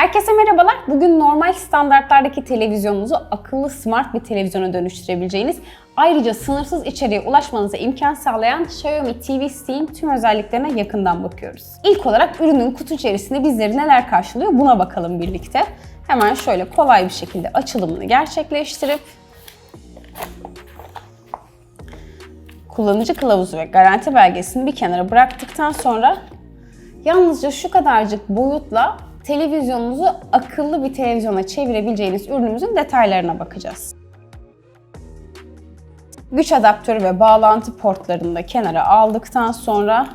Herkese merhabalar. Bugün normal standartlardaki televizyonunuzu akıllı smart bir televizyona dönüştürebileceğiniz, ayrıca sınırsız içeriğe ulaşmanıza imkan sağlayan Xiaomi TV Steam tüm özelliklerine yakından bakıyoruz. İlk olarak ürünün kutu içerisinde bizleri neler karşılıyor buna bakalım birlikte. Hemen şöyle kolay bir şekilde açılımını gerçekleştirip kullanıcı kılavuzu ve garanti belgesini bir kenara bıraktıktan sonra yalnızca şu kadarcık boyutla televizyonunuzu akıllı bir televizyona çevirebileceğiniz ürünümüzün detaylarına bakacağız. Güç adaptörü ve bağlantı portlarını da kenara aldıktan sonra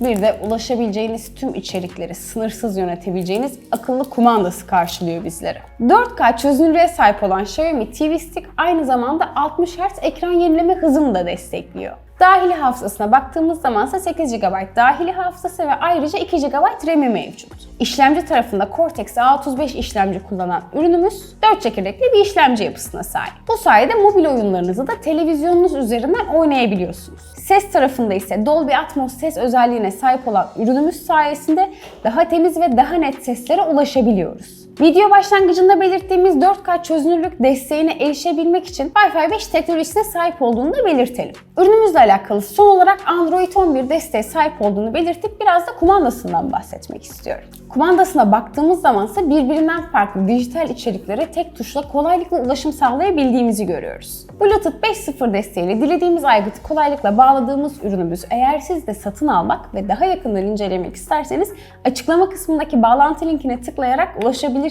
bir de ulaşabileceğiniz tüm içerikleri sınırsız yönetebileceğiniz akıllı kumandası karşılıyor bizleri. 4K çözünürlüğe sahip olan Xiaomi TV Stick aynı zamanda 60 Hz ekran yenileme hızını da destekliyor. Dahili hafızasına baktığımız zaman ise 8 GB dahili hafızası ve ayrıca 2 GB RAM'i mevcut. İşlemci tarafında Cortex A35 işlemci kullanan ürünümüz 4 çekirdekli bir işlemci yapısına sahip. Bu sayede mobil oyunlarınızı da televizyonunuz üzerinden oynayabiliyorsunuz. Ses tarafında ise Dolby Atmos ses özelliğine sahip olan ürünümüz sayesinde daha temiz ve daha net seslere ulaşabiliyoruz. Video başlangıcında belirttiğimiz 4K çözünürlük desteğine erişebilmek için Wi-Fi 5 teknolojisine sahip olduğunu da belirtelim. Ürünümüzle alakalı son olarak Android 11 desteğe sahip olduğunu belirtip biraz da kumandasından bahsetmek istiyorum. Kumandasına baktığımız zaman ise birbirinden farklı dijital içeriklere tek tuşla kolaylıkla ulaşım sağlayabildiğimizi görüyoruz. Bluetooth 5.0 desteğiyle dilediğimiz aygıtı kolaylıkla bağladığımız ürünümüz eğer siz de satın almak ve daha yakından incelemek isterseniz açıklama kısmındaki bağlantı linkine tıklayarak ulaşabilirsiniz.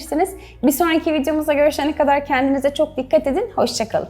Bir sonraki videomuzda görüşene kadar kendinize çok dikkat edin. Hoşçakalın.